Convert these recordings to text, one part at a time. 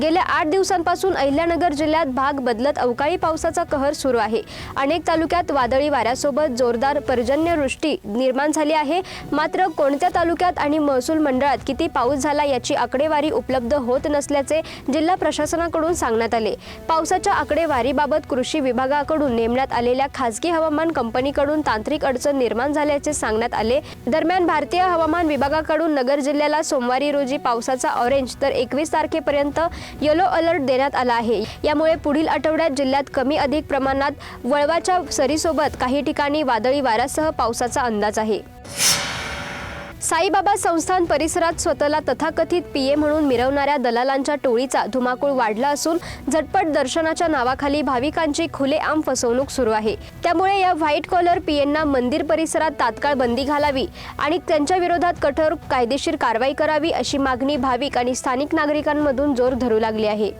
गेल्या आठ दिवसांपासून अहिल्यानगर जिल्ह्यात भाग बदलत अवकाळी पावसाचा कहर सुरू आहे. अनेक तालुक्यात वादळी वाऱ्यासोबत जोरदार पर्जन्यवृष्टी निर्माण झाली आहे. मात्र कोणत्या तालुक्यात आणि महसूल मंडळात किती पाऊस झाला याची आकडेवारी उपलब्ध होत नसल्याचे जिल्हा प्रशासनाकडून सांगण्यात आले. पावसाच्या आकडेवारीबाबत कृषी विभागाकडून नेमण्यात आलेल्या खासगी हवामान कंपनीकडून तांत्रिक अडचण निर्माण झाल्याचे सांगण्यात आले. दरम्यान भारतीय हवामान विभागाकडून नगर जिल्ह्याला सोमवारी रोजी पावसाचा ऑरेंज तर एकवीस तारखेपर्यंत येलो अलर्ट देण्यात आला आहे. यामुळे पुढील आठवड्यात जिल्ह्यात कमी अधिक प्रमाणात वळवाच्या सरीसोबत काही ठिकाणी वादळी वाऱ्यासह पावसाचा अंदाज आहे. साईबाबा संस्थान परिसरात स्वतःला तथाकथित पीए म्हणून मिरवणाऱ्या दलालांच्या टोळीचा धुमाकूळ वाढला असून झटपट दर्शनाच्या नावाखाली भाविकांची खुलेआम फसवणूक सुरू आहे. त्यामुळे या व्हाईट कॉलर पीएंना मंदिर परिसरात तात्काळ बंदी घालावी आणि त्यांच्या विरोधात कठोर कायदेशीर कारवाई करावी अशी मागणी भाविक आणि स्थानिक नागरिकांमधून जोर धरू लागली आहे.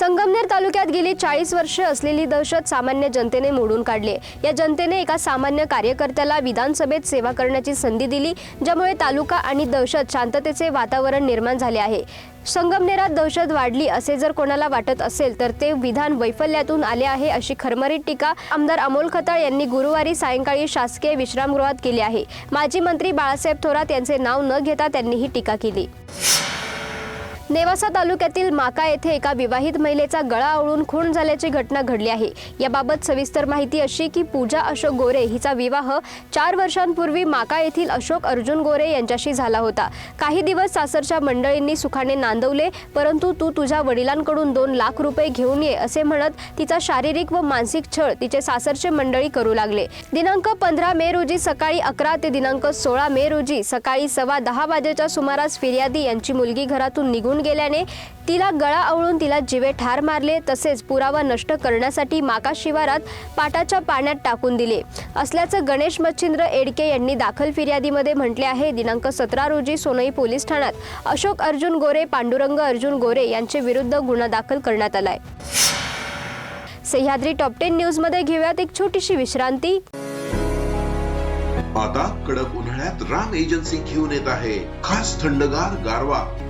संगमनेर तालुक्यात गेली चाळीस वर्षे असलेली दहशत सामान्य जनतेने मोडून काढली या जनतेने एका सामान्य कार्यकर्त्याला विधानसभेत सेवा करण्याची संधी दिली ज्यामुळे तालुका आणि दहशत शांततेचे वातावरण निर्माण झाले आहे. संगमनेरात दहशत वाढली असे जर कोणाला वाटत असेल तर ते विधान वैफल्यातून आले आहे अशी खरमरीत टीका आमदार अमोल खताळ यांनी गुरुवारी सायंकाळी शासकीय विश्रामगृहात केली आहे. माजी मंत्री बाळासाहेब थोरात यांचे नाव न घेता त्यांनी ही टीका केली. नेवासा तालुक्यातील माका येथे एका विवाहित महिलेचा गळा आवळून खून झाल्याची घटना घडली आहे. याबाबत सविस्तर माहिती अशी की पूजा अशोक गोरे हिचा विवाह चार वर्षांपूर्वी माका येथील अशोक अर्जुन गोरे यांच्याशी झाला होता. काही दिवस सासरच्या मंडळींनी सुखाने नांदवले परंतु तू तुझ्या वडिलांकडून दोन लाख रुपये घेऊन ये असे म्हणत तिचा शारीरिक व मानसिक छळ तिचे सासरचे मंडळी करू लागले. दिनांक पंधरा मे रोजी सकाळी अकरा ते दिनांक सोळा मे रोजी सकाळी सव्वा दहा वाजेच्या सुमारास फिर्यादी यांची मुलगी घरातून निघून गेल्याने तिला गळा आवळून तिला जिवे ठार मारले तसेच पुरावा नष्ट करण्यासाठी माका शिवारात पाटाच्या पाण्यात टाकून दिले. असल्याचं गणेश मच्छिंद्र एडके यांनी दाखल फिर्यादीमध्ये म्हटले आहे. दिनांक सतरा रोजी सोनई पोलीस ठाण्यात अशोक अर्जुन गोरे पांडुरंग अर्जुन गोरे यांचे विरुद्ध गुन्हा दाखल करण्यात आलाय. सह्याद्री टॉप टेन न्यूजमध्ये घेऊयात एक छोटीशी विश्रांती. आता कडक उन्हाळ्यात राम एजन्सी घेऊन येत आहे. खास थंडगार गारवा.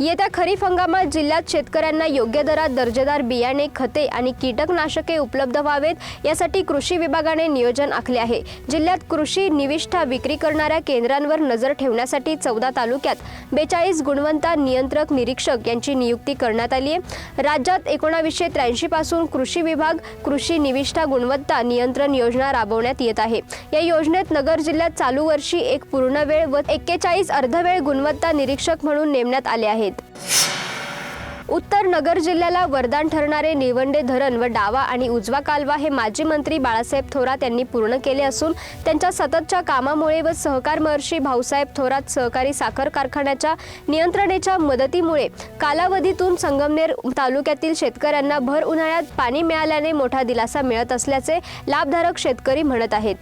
येत्या खरीप हंगामात जिल्ह्यात शेतकऱ्यांना योग्य दरात दर्जेदार बियाणे खते आणि कीटकनाशके उपलब्ध व्हावेत यासाठी कृषी विभागाने नियोजन आखले आहे. जिल्ह्यात कृषी निविष्ठा विक्री करणाऱ्या केंद्रांवर नजर ठेवण्यासाठी चौदा तालुक्यात बेचाळीस गुणवंता नियंत्रक निरीक्षक यांची नियुक्ती करण्यात आली आहे. राज्यात एकोणावीसशे त्र्याऐंशी पासून कृषी विभाग कृषी निविष्ठा गुणवत्ता नियंत्रण योजना राबवण्यात येत आहे. या योजनेत नगर जिल्ह्यात चालू वर्षी एक पूर्णवेळ व एक्केचाळीस अर्धवेळ गुणवत्ता निरीक्षक म्हणून नेमण्यात आले आहे आहेत. उत्तर नगर जिल्ह्याला वरदान ठरणारे निवंडे धरण व डावा आणि उजवा कालवा हे माजी मंत्री बाळासाहेब थोरात यांनी पूर्ण केले असून त्यांच्या सततच्या कामामुळे व सहकार महर्षी भाऊसाहेब थोरात सहकारी साखर कारखान्याच्या नियंत्रणेच्या मदतीमुळे कालावधीतून संगमनेर तालुक्यातील शेतकऱ्यांना भर उन्हाळ्यात पाणी मिळाल्याने मोठा दिलासा मिळत असल्याचे लाभधारक शेतकरी म्हणत आहेत.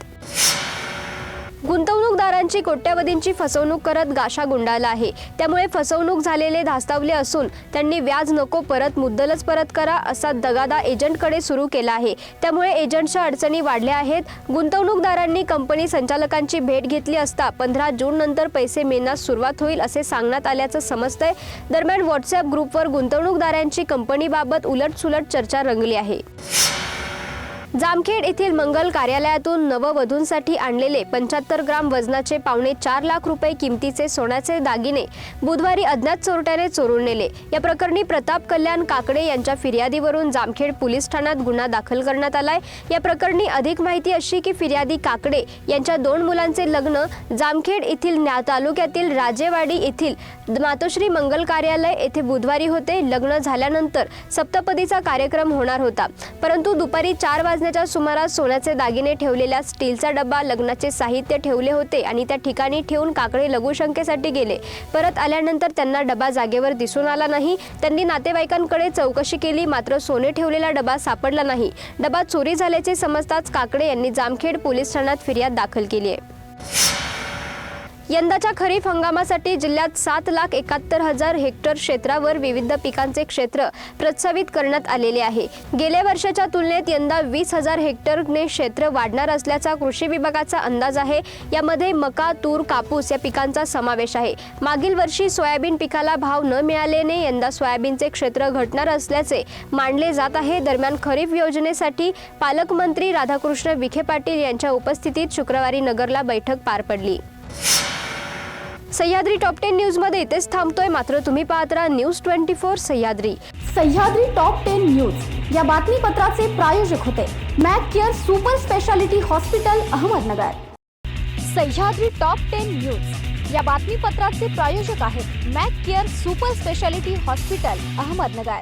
गुंतवणूकदारांची कोट्यवधींची फसवणूक करत गाशा गुंडाळला आहे. त्यामुळे फसवणूक झालेले धास्तावले असून त्यांनी व्याज नको परत मुद्दलच परत करा असा दगादा एजंटकडे सुरू केला आहे. त्यामुळे एजंटच्या अडचणी वाढल्या आहेत. गुंतवणूकदारांनी कंपनी संचालकांची भेट घेतली असता पंधरा जून नंतर पैसे मिळण्यास सुरुवात होईल असे सांगण्यात आल्याचं समजतंय. दरम्यान व्हॉट्सअप ग्रुपवर गुंतवणूकदारांची कंपनीबाबत उलटसुलट चर्चा रंगली आहे. जामखेड येथील मंगल कार्यालयातून नववधूंसाठी आणलेले पंच्याहत्तर ग्राम वजनाचे पावणे चार लाख रुपये किमतीचे सोन्याचे दागिने बुधवारी अज्ञात चोरट्याने चोरून नेले. या प्रकरणी प्रताप कल्याण काकडे यांच्या फिर्यादीवरून जामखेड पोलीस ठाण्यात गुन्हा दाखल करण्यात आलाय. या प्रकरणी अधिक माहिती अशी की फिर्यादी काकडे यांच्या दोन मुलांचे लग्न जामखेड येथील न्या तालुक्यातील राजेवाडी येथील मातोश्री मंगल कार्यालय येथे बुधवारी होते. लग्न झाल्यानंतर सप्तपदीचा कार्यक्रम होणार होता. परंतु दुपारी चार वाज वाजण्याच्या सुमारास सोन्याचे दागिने ठेवलेल्या स्टीलचा डब्बा लग्नाचे साहित्य ठेवले होते आणि त्या ठिकाणी ठेवून काकडे लघुशंकेसाठी गेले. परत आल्यानंतर त्यांना डबा जागेवर दिसून आला नाही. त्यांनी नातेवाईकांकडे चौकशी केली मात्र सोने ठेवलेला डबा सापडला नाही. डबा चोरी झाल्याचे समजताच काकडे यांनी जामखेड पोलीस ठाण्यात फिर्याद दाखल केली आहे. यंदाच्या खरीप हंगामासाठी जिल्ह्यात सात लाख एकाहत्तर हजार हेक्टर क्षेत्रावर विविध पिकांचे क्षेत्र प्रस्तावित करण्यात आलेले आहे. गेल्या वर्षाच्या तुलनेत यंदा वीस हजार हेक्टरने क्षेत्र वाढणार असल्याचा कृषी विभागाचा अंदाज आहे. यामध्ये मका तूर कापूस या पिकांचा समावेश आहे. मागील वर्षी सोयाबीन पिकाला भाव न मिळाल्याने यंदा सोयाबीनचे क्षेत्र घटणार असल्याचे मानले जात आहे. दरम्यान खरीप योजनेसाठी पालकमंत्री राधाकृष्ण विखे पाटील यांच्या उपस्थितीत शुक्रवारी नगरला बैठक पार पडली. सह्याद्री टॉप टेन न्यूजमध्ये इथेच थांबतोय. मात्र तुम्ही पाहत राहा news twenty four Sahyadri. Sahyadri top ten news. या बातमीपत्राचे प्रायोजक होते Mac Care super speciality hospital Ahmednagar. Sahyadri top ten news. या बातमीपत्राचे प्रायोजक आहेत Mac Care super speciality hospital Ahmednagar.